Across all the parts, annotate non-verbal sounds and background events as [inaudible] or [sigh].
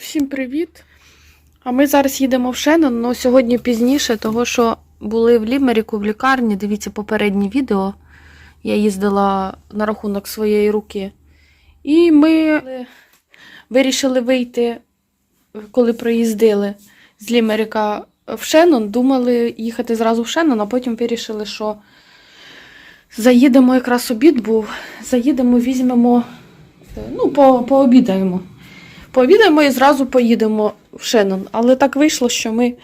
Всім привіт! А ми зараз їдемо в Шеннон, але сьогодні пізніше, того що були в Лімеріку в лікарні. Дивіться попереднє відео. Я їздила на рахунок своєї руки. І ми вирішили вийти, коли проїздили з Лімеріка в Шеннон. Думали їхати зразу в Шеннон, а потім вирішили, що заїдемо якраз обід був. Заїдемо, візьмемо, ну, по, пообідаємо. Пообідаємо і зразу поїдемо в Шеннон. Але так вийшло, що ми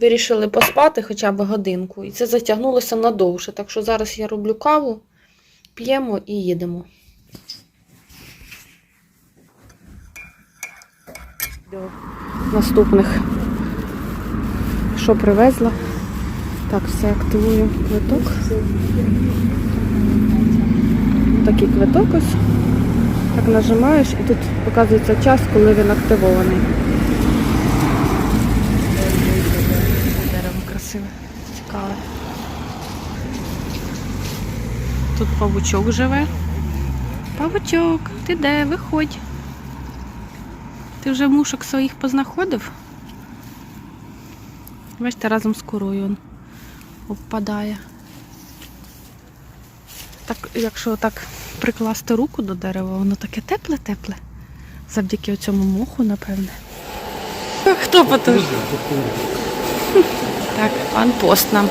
вирішили поспати хоча б годинку. І це затягнулося надовше. Так що зараз я роблю каву, п'ємо і їдемо. До наступних. Що привезла? Так, все активую квиток. Такий квиток ось. Так нажимаєш і тут показується час, коли він активований. Дерево красиве, цікаве. Тут павучок живе. Павучок, ти де? Виходь. Ти вже мушок своїх познаходив? Бачите, разом з корою він обпадає. Так, якщо так прикласти руку до дерева, воно таке тепле-тепле. Завдяки цьому моху, напевне. Хто потуж? Так, пан пост нам.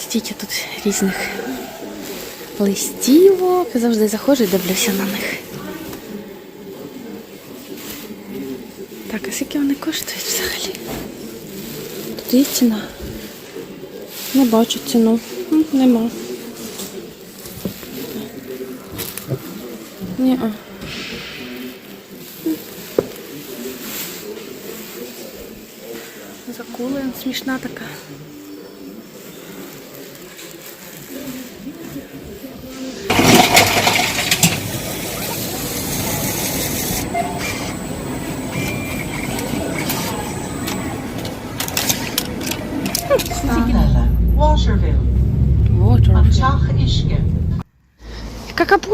Стільки тут різних листівок. Завжди заходжу і дивлюся на них. Так, а скільки вони коштують взагалі? Тут є ціна. Не бачу ціну. Нема. Ні. -а. Закула смішна така.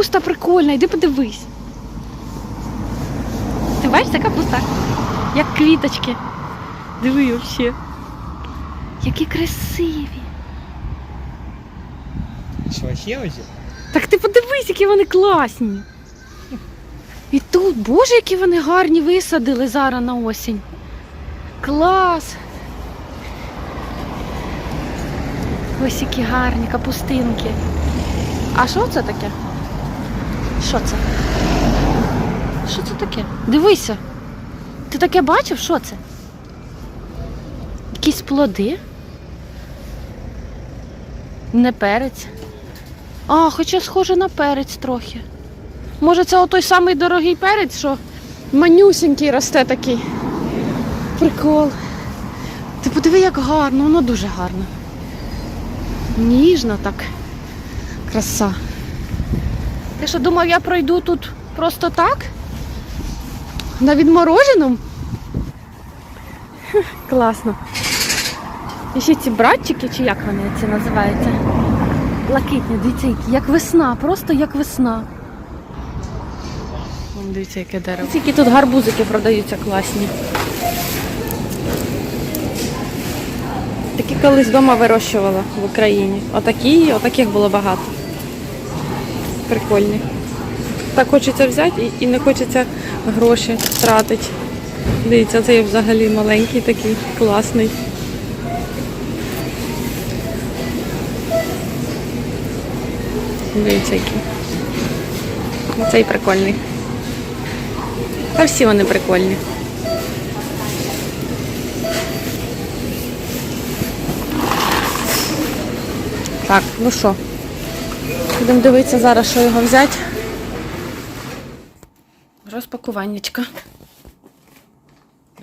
Капуста прикольна, йди подивись. Ти бачиш, це капуста? Як квіточки. Диви взагалі. Які красиві. Що, ще ось? Так ти подивись, які вони класні. І тут, боже, які вони гарні висадили зараз на осінь. Клас. Ось які гарні капустинки. А що це таке? Що це? Що це таке? Дивися. Ти таке бачив? Що це? Якісь плоди? Не перець. А, хоча схоже на перець трохи. Може, це отой самий дорогий перець, що манюсенький росте такий. Прикол. Ти подиви, як гарно, воно дуже гарно. Ніжно так. Краса. Ти що думав, я пройду тут просто так? На відмороженому? Класно. І ще ці братчики, чи як вони це називаються? Блакитні, дивіться, як весна, просто як весна. Дивіться, яке дерево. Які тут гарбузики продаються класні. Такі колись вдома вирощувала в Україні. Отакі, отаких було багато. Прикольні. Так хочеться взяти і, не хочеться гроші тратити. Дивіться, цей взагалі маленький такий, класний. Дивіться, який. Цей прикольний. Та всі вони прикольні. Так, ну що, будемо дивитися зараз, що його взяти. Розпакуваннячка.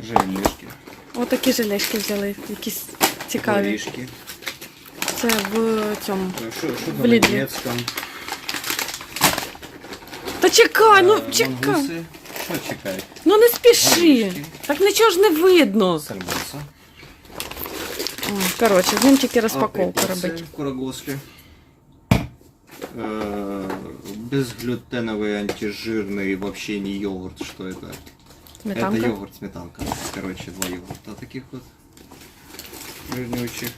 Желешки, Отакі желешки взяли, якісь цікаві. горішки. Це в цьому. Що, що В Лідлі. Та чекай, ну Е, чекай. Мангуси. Що чекай? Ну не спіши. Горішки. Так нічого ж не видно. Сальмоса. Коротше, з ним тільки розпаковку робити. Курагослі. Е, Безглютеновый, антижирный, вообще не йогурт. Что это? Сметанка. Это йогурт, сметанка. Короче, два йогурта таких вот. Жирнючих.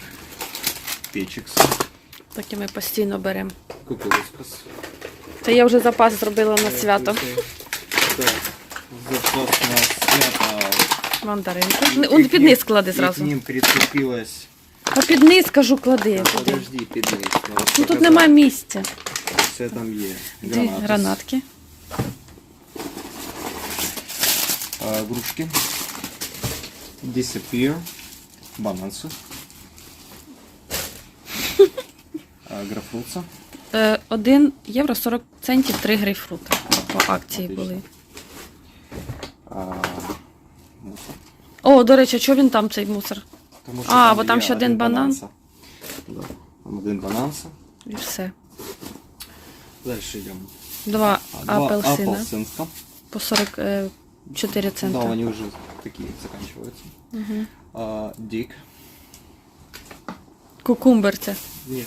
Печикс. Такі ми постійно беремо. Кукурузкас. Та я вже запас зробила на свято. Так. Запас на свято. Мандаринку. Не, Он під низ клади И к зразу. ним прицепилась... а під низ кажу, клади. Туди. подожди, підниз. Ну тут немає місця. Все там є. Дві Гранатус. гранатки. А, грушки. Disappear. Банансы. А. Е, 1 євро 40 центів 3 грейпфрути. По акції Отлично. були. А, мусор. О, до речі, що він там цей мусор? Тому А, бо є там ще один банан. бананса. Да. Там один бананса. І все. Дальше йдемо. Два А, апельсина апельсинка. по 44 Да, цента. вони вже такі заканчиваються. Угу. А, дик. Кукумбер це. Нет.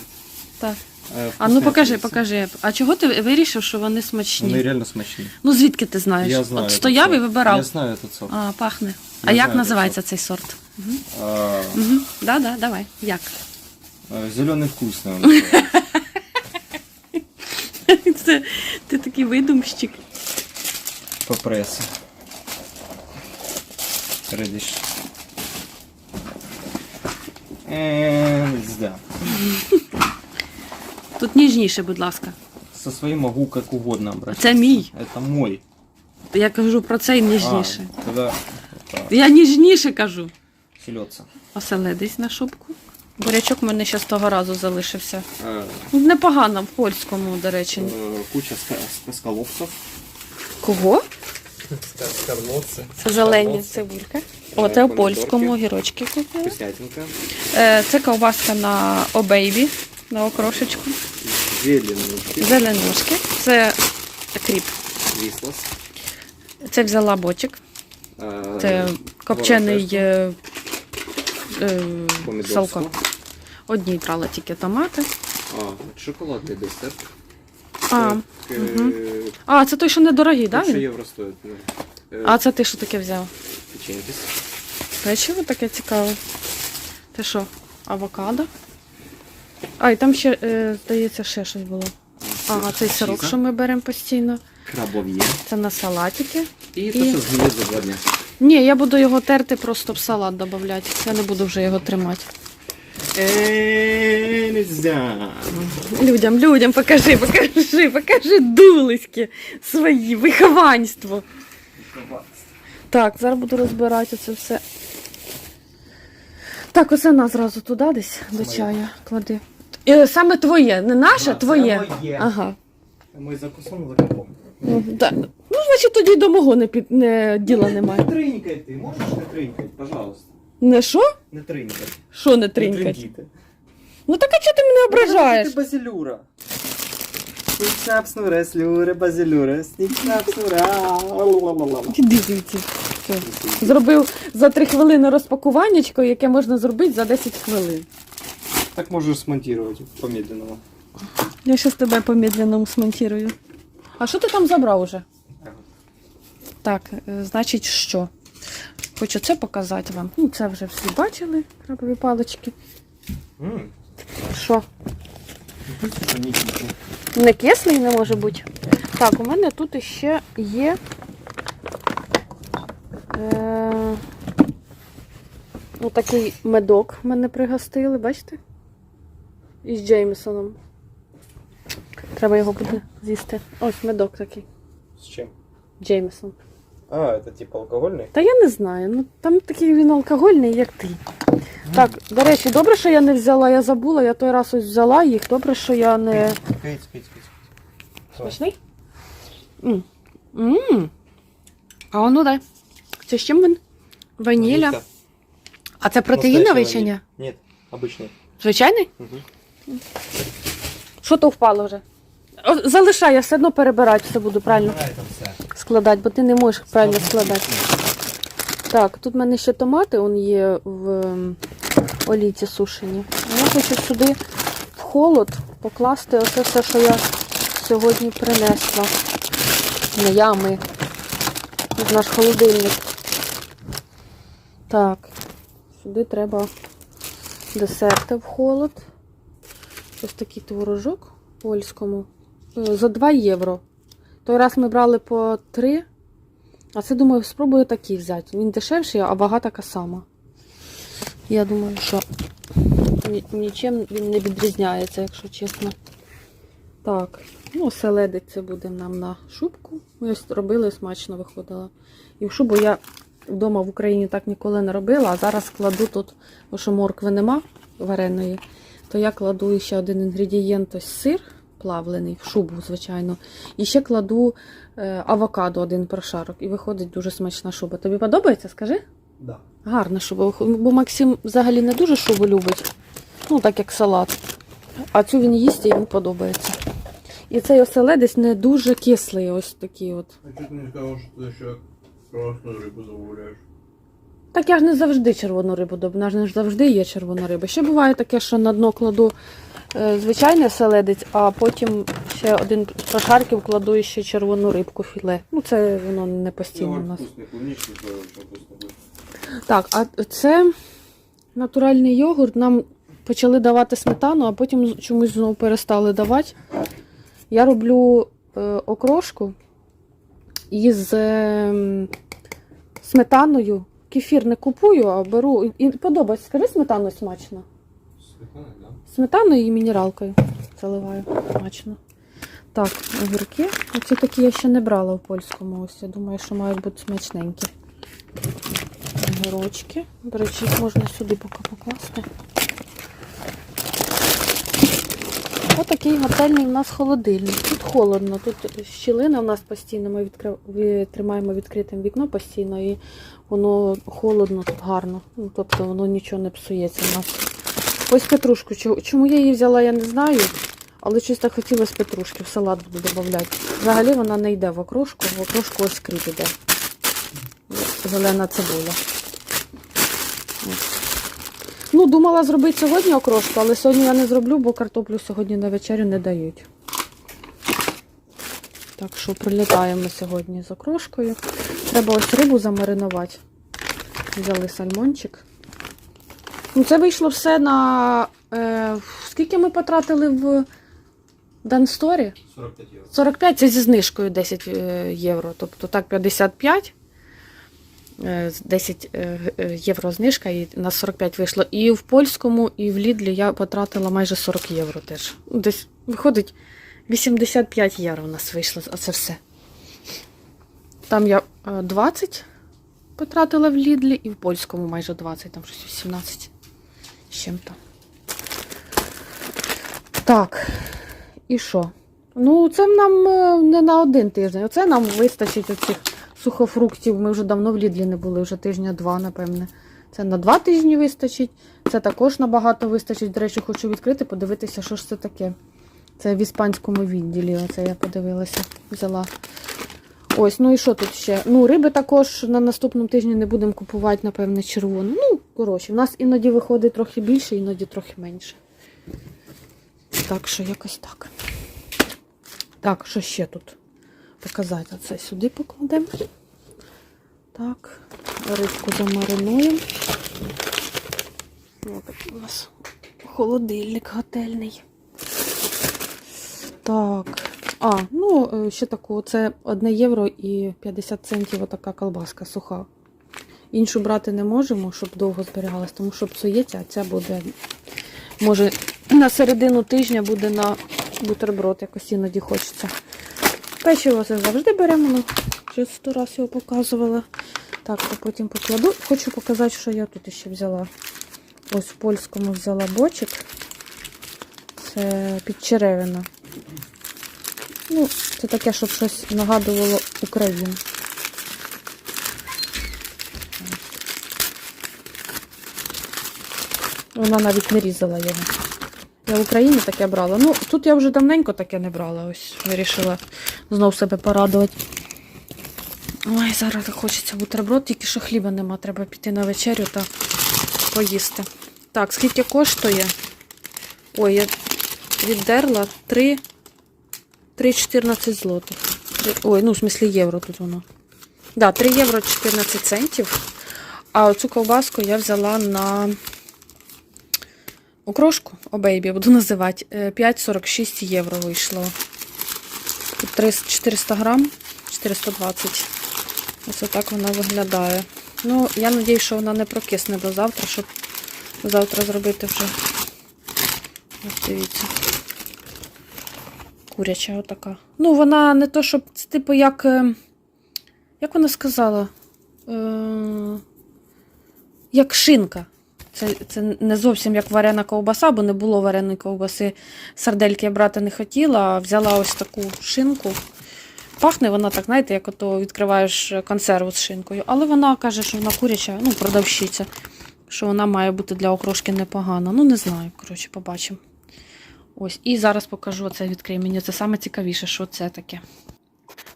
Так. Е, А ну вкусні покажи, апельсини. покажи. А чого ти вирішив, що вони смачні? Вони реально смачні. Ну звідки ти знаєш? Я знаю. От стояв і вибирав. Я знаю этот сорт. А, пахне. Я а як знаю називається цей сорт? А, Угу. Да, да, давай. Як? Зеленый вкусный он [laughs] называется. Це ти такий видумщик. по прессу. Редиш. Да. Тут ніжніше, будь ласка. Со своим могу как угодно обращаться. Це мій. Это мой. Я кажу про цей ніжніше. А, тогда вот так. Я ніжніше кажу. Селедца. Оселедись на шубку. Бурячок в мене ще з того разу залишився. Э, Непогано в польському, до речі. э, куча ска- ска- скалопцев. Кого? Скарлотцы. Це зелені цибулька. О, це в польському огірочки купили. Вкуснятинка. Е, Це ковбаска на обейбі, на окрошечку. Зеленушки. Зеленушки. Це кріп. Вислас. Це взяла бочик. Э, Це копчений творог е, е, салко. Одній брала тільки томати. А, шоколадный десерт. А, Так, э, а це той, що недорогий, так? Лучше євро стоїть. ну. Е, А це ти що таке взяв? Печеньки. Печиво таке цікаве. Ти що, авокадо? А, і там ще, е, здається, ще щось було. Ага, цей сирок, що ми беремо постійно. Крабов'є. Це на салатики. І І- те, що згниє за два дня. Ні, я буду його терти, просто в салат додавати. Я не буду вже його тримати. Нельзя. Людям, людям, покажи, покажи, покажи дулиськи свої, вихованство. Так, зараз буду розбирати це все. Так, оце на зразу туди десь до чаю клади. Е, Саме твоє, не наше, це твоє. Ага. Ми закусимо за. Ну, да. Значить, тоді до мого не, під... не, діла немає. Не тринькай ти, можеш не тринькати, пожалуйста. Не що? Не тринькай. Що не Не тринькать? тринькайте. Ну так а чого ти мене ображаєш? Ти слюре, базилюре, сніксапснура. Іди звідси. Все. Зробив за 3 хвилини розпакуваннячко, яке можна зробити за 10 хвилин. Так можеш смонтувати по-медленному. Я зараз тебе по медленному смонтирую. А що ти там забрав уже? Так, е, значить, що? Хочу це показати вам. Ну, це вже всі бачили, крабові палички. Що? не кислий не може бути. Так, у мене тут іще є. Е, отакий медок мене пригостили, бачите? Із Джеймісоном. Треба його буде з'їсти. Ось медок такий. З чим? Джеймісон. А, это типа алкогольний? Та я не знаю. Ну там такий він алкогольний, як ти. Так, до речі, добре, що я не взяла, я забула, я той раз ось взяла їх. Добре, що я не. Пить, пить, пить. Смачний? М. М. А ну дай. Це з чим він? Ваніля. А це протеїновий чи ні? Нет, обычный. Звичайний? Угу. Що то впало вже? О, Залишай, я все одно перебирати все буду правильно это все. складати, бо ти не можеш правильно складати. Так, тут в мене ще томати он є в ем, олійці сушені. Я хочу сюди в холод покласти оце все, що я сьогодні принесла. Не я, а ми. Тут наш холодильник. Так, сюди треба десерти в холод. Ось такий творожок польському. Е, За 2 євро. Той раз ми брали по 3. А це, думаю, спробую такий взяти. Він дешевший, а вага така сама. Я думаю, що нічим він не відрізняється, якщо чесно. Так, ну, селедить це буде нам на шубку. Ми ось робили, смачно виходило. І в шубу я вдома в Україні так ніколи не робила, а зараз кладу тут, бо що моркви нема вареної, то я кладу ще один інгредієнт, ось сир плавлений, в шубу, звичайно. І ще кладу е, авокадо, один прошарок. І виходить дуже смачна шуба. Тобі подобається, скажи? Да. Гарна шуба. Бо Максим взагалі не дуже шубу любить. Ну, так як салат. А цю він їсть і йому подобається. І цей оселедець не дуже кислий, ось такий от. А чуть не сказал, что ты еще красную рыбу замовляешь. Так я ж не завжди червону рибу доб- в нас ж завжди є червона риба. Ще буває таке, що на дно кладу звичайний оселедець, а потім ще один з прошарків кладу ще червону рибку філе. Ну це воно не постійно у нас. вкусно будет. Так, а це натуральний йогурт. Нам почали давати сметану, а потім чомусь знову перестали давати. Я роблю е, окрошку із е, сметаною. Кефір не купую, а беру. І подобається. Скажи сметану смачно. Сметана, да? Сметаною і мінералкою заливаю. Смачно. Так, огірки. Оці такі я ще не брала в польському. Ось я думаю, що мають бути смачненькі. Огірочки. До речі, їх можна сюди поки покласти. Отакий готельний у нас холодильник. Тут холодно, тут щілина у нас постійно. Ми відкрив... тримаємо відкритим вікно постійно і воно холодно, тут гарно. Ну, тобто воно нічого не псується у нас. Ось петрушку. Чому я її взяла, я не знаю. Але так хотілося петрушки, в салат буду додавати. Взагалі вона не йде в окрошку, в окрошку ось кріп іде. Зелена цибуля. Ну, думала зробити сьогодні окрошку, але сьогодні я не зроблю, бо картоплю сьогодні на вечерю не дають. Так що прилітаємо сьогодні з окрошкою. Треба ось рибу замаринувати. Взяли сальмончик. Ну, це вийшло все на. Е, скільки ми потратили в Дансторі? 45 евро. 45 це зі знижкою 10 е, євро. Тобто так 55. е, 10 е, е, євро знижка, і на 45 вийшло. І в польському, і в Лідлі я потратила майже 40 євро теж. Ну, Десь виходить 85 євро у нас вийшло, а це все. Там я е, 20 потратила в Лідлі, і в польському майже 20, там щось 18 з чим-то. Так, і що? Ну, це нам е, не на один тиждень. Оце нам вистачить оцих сухофруктів. Ми вже давно в Лідлі не були, вже тижня-два, напевне. Це на два тижні вистачить. Це також набагато вистачить. До речі, хочу відкрити, подивитися, що ж це таке. Це в іспанському відділі. Оце я подивилася, взяла. Ось, ну і що тут ще? Ну, риби також на наступному тижні не будемо купувати, напевне, червону. Ну, коротше, в нас іноді виходить трохи більше, іноді трохи менше. Так що якось так. Так, що ще тут показати? Це сюди покладемо. Так, рибку замаринуємо. Ось такий у нас холодильник готельний. Так. А, ну, е, ще таку, це 1 євро і 50 центів отака колбаска суха. Іншу брати не можемо, щоб довго зберігалась, тому що псується, а ця буде, може, на середину тижня буде на бутерброд, якось іноді хочеться. Печиво це завжди беремо, ну, вже сто раз його показувала. Так, то потім покладу. Хочу показати, що я тут ще взяла. Ось в польському взяла бочик. Це підчеревина. Ну, це таке, щоб щось нагадувало Україну. Вона навіть не різала його. Я в Україні таке брала. Ну, тут я вже давненько таке не брала. Ось вирішила знов себе порадувати. Ой, зараз хочеться бутерброд, тільки що хліба нема. Треба піти на вечерю та поїсти. Так, скільки коштує? Ой, я віддерла 3, 3,14 злотих. Ой, ну, в смислі євро тут воно. Да, 3 євро 14 центів. А оцю ковбаску я взяла на окрошку, обейбі буду називати. е, 5,46 євро вийшло. Тут 400 грам, 420. Ось так вона виглядає. Ну, я сподіваюся, що вона не прокисне до завтра, щоб завтра зробити вже. Ось дивіться. Куряча отака. Ну, вона не то, щоб це типу як. е, Як вона сказала? Е, як шинка. Це, це не зовсім як варена ковбаса, бо не було вареної ковбаси. Сардельки я брати не хотіла, а взяла ось таку шинку. Пахне вона так, знаєте, як ото відкриваєш консерву з шинкою. Але вона каже, що вона куряча, ну, продавщиця, що вона має бути для окрошки непогана. Ну, не знаю, коротше, побачимо. Ось, і зараз покажу це відкрию. Мені це саме цікавіше, що це таке.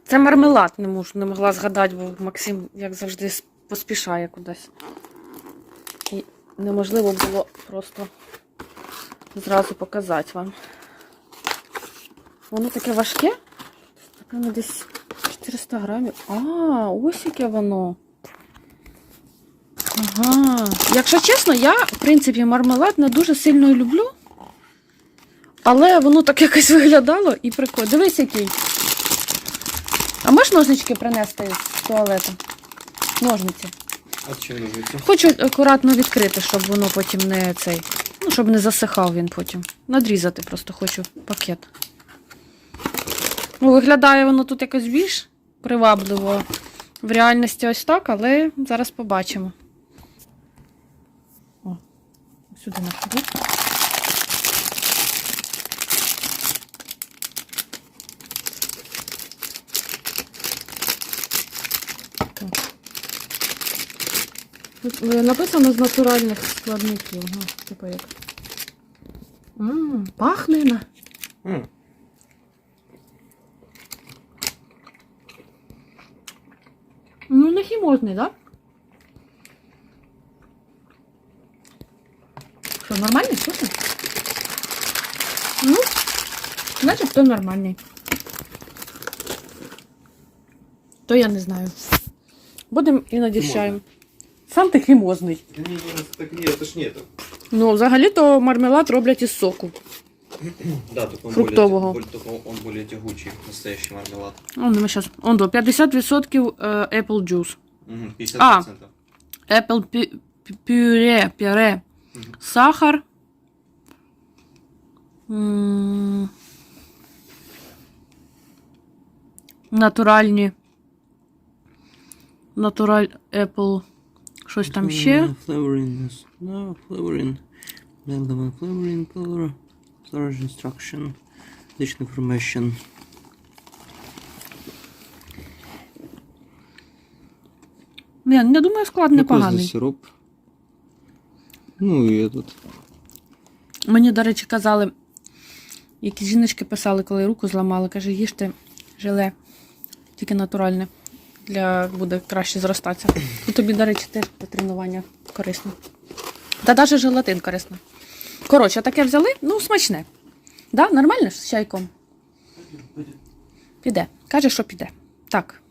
Це мармелад, не можу, не могла згадати, бо Максим, як завжди, поспішає кудись. І неможливо було просто зразу показати вам. Воно таке важке. Напевно, десь 400 грамів. А, ось яке воно. Ага. Якщо чесно, я, в принципі, мармелад не дуже сильно люблю. Але воно так якось виглядало і прикольно. Дивись, який. А можеш ножнички принести з туалету? Ножниці. А чим ножниці? Хочу акуратно відкрити, щоб воно потім не цей. Ну, щоб не засихав він потім. Надрізати просто хочу пакет. Ну, виглядає воно тут якось більш привабливо. В реальності ось так, але зараз побачимо. О, сюди накладу. Написано з натуральних складників. Ну, типу як. Ммм, пахне. на. М, Ну, не хімозний, так? Що, нормальний вкусний? Ну, значить, то нормальний. То я не знаю. Будемо іноді чаєм. Сам ти хімозний. Не, не, так нет, это ж это. Ну, взагалі-то мармелад роблять із соку. Да, он Фруктового. более, более, только он более тягучий, настоящий мармелад. Он, ми щас, он до 50% е, apple juice. Угу, 50%. А. Apple пю- пю- пюре, пюре. Мгм. Сахар. М, Натуральні. Натураль Apple. Щось там ще. Flavoring no flavoring. Level flavoring color. Storage instruction. Additional information. Не, не думаю, склад непоганий. сироп. Ну и этот. Мені, до речі, казали, які жіночки писали, коли руку зламали, каже, їжте желе, тільки натуральне. Для буде краще зростатися. І тобі, до речі, теж для тренування корисно. Та навіть желатин корисно. Коротше, таке взяли, ну, смачне. Да? Нормально ж з чайком? Піде. Каже, що піде. Так.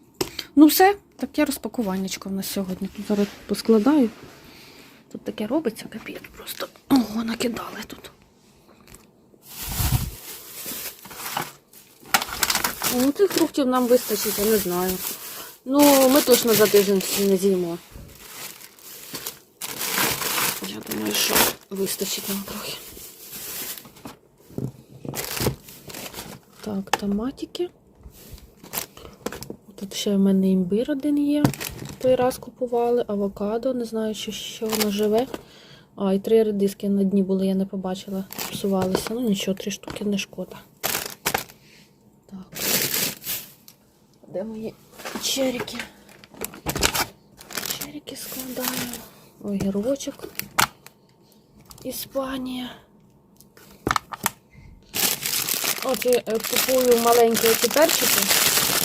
Ну, все, таке розпакуваннячко в нас сьогодні. Тут зараз поскладаю. Тут таке робиться, капець просто. Ого, накидали тут. Ну, тих фруктів нам вистачить, я не знаю. Ну, ми точно за тиждень не з'їмо. Я думаю, що вистачить нам трохи. Так, томатики. Тут ще в мене імбир один є. Той раз купували, авокадо, не знаю, чи ще воно живе. А, і три редиски на дні були, я не побачила. Псувалися. Ну нічого, три штуки не шкода. Так. Де мої черіки? Черіки складаю. Огірочок. Іспанія. От я е, купую маленькі оці перчики.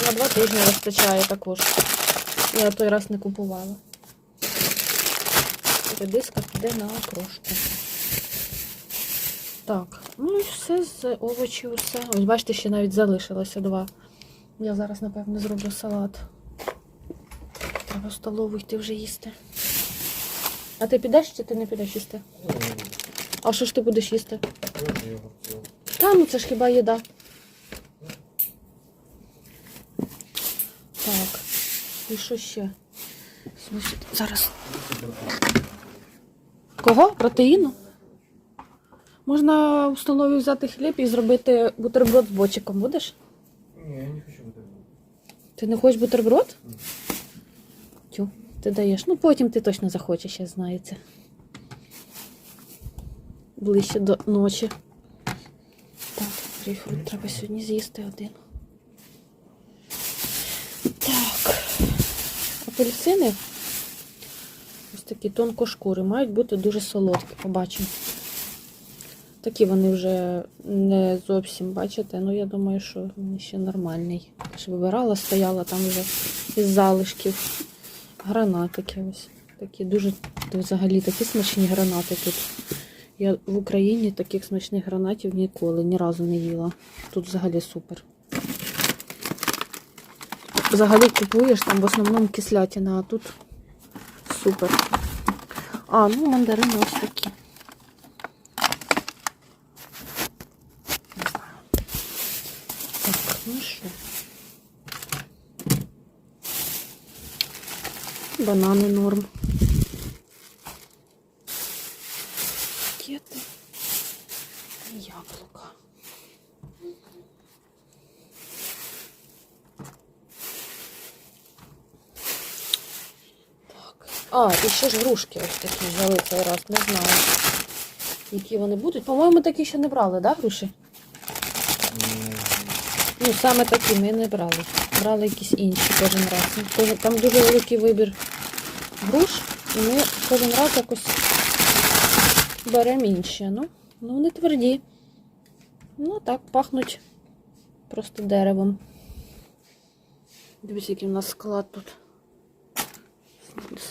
На два тижні вистачає також. Я той раз не купувала. Редиска піде на окрошку. Так, ну і все з овочів, все. Ось бачите, ще навіть залишилося два. Я зараз, напевно, зроблю салат. Треба в столову йти вже їсти. А ти підеш чи ти не підеш їсти? А що ж ти будеш їсти? Та, ну це ж хіба їда. Так. І що ще? Зараз. Кого? Протеїну? Можна в столові взяти хліб і зробити бутерброд з бочиком. Будеш? Ні, я не хочу бути. Ти не хочеш бутерброд? Тю, ти даєш. Ну потім ти точно захочеш, я знаю це. Ближче до ночі. Так, грейпфрут треба сьогодні з'їсти один. Так. Апельсини. Ось такі тонкошкури. Мають бути дуже солодкі, побачимо. Такі вони вже не зовсім, бачите, ну я думаю, що він ще нормальний. Я вибирала, стояла там вже із залишків. Гранатики ось. Такі дуже взагалі такі смачні гранати тут. Я в Україні таких смачних гранатів ніколи ні разу не їла. Тут взагалі супер. Взагалі купуєш там в основному кислятина, а тут супер. А, ну мандарини ось такі. Не знаю. Так, ну що? Банани норм. Кети. І яблука. Так. А, і ще ж грушки ось такі взяли цей раз, не знаю. Які вони будуть. По-моєму, такі ще не брали, да, груші? Ну, саме такі ми не брали. Брали якісь інші кожен раз. Ну, Там дуже великий вибір груш, і ми кожен раз якось беремо інші. Ну, ну вони тверді. Ну так, пахнуть просто деревом. Дивіться, який у нас склад тут.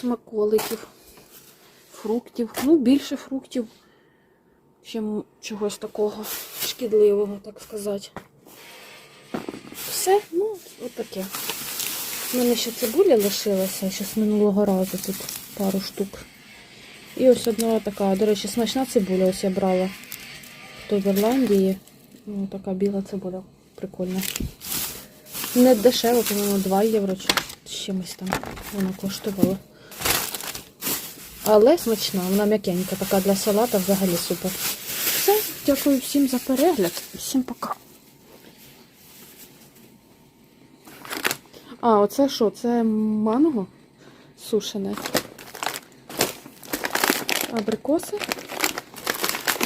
Смаколиків, фруктів. Ну, більше фруктів, чим чогось такого шкідливого, так сказати. Все, ну, отаке. У мене ще цибуля лишилася, ще з минулого разу тут пару штук. І ось одна така, до речі, смачна цибуля ось я брала. То в Ірландії. Ну, така біла цибуля. Прикольна. Не дешево, по-моєму, 2 євро чи чимось там вона коштувала. Але смачна, вона м'якенька, така для салата взагалі супер. Все, дякую всім за перегляд. Всім пока. А, оце що? Це манго сушене. Абрикоси.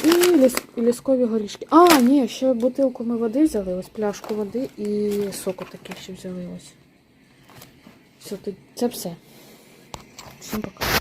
І ліс, ліскові горішки. А, ні, ще бутилку ми води взяли, ось пляшку води і соку таке ще взяли ось. Все, це все. Всім пока.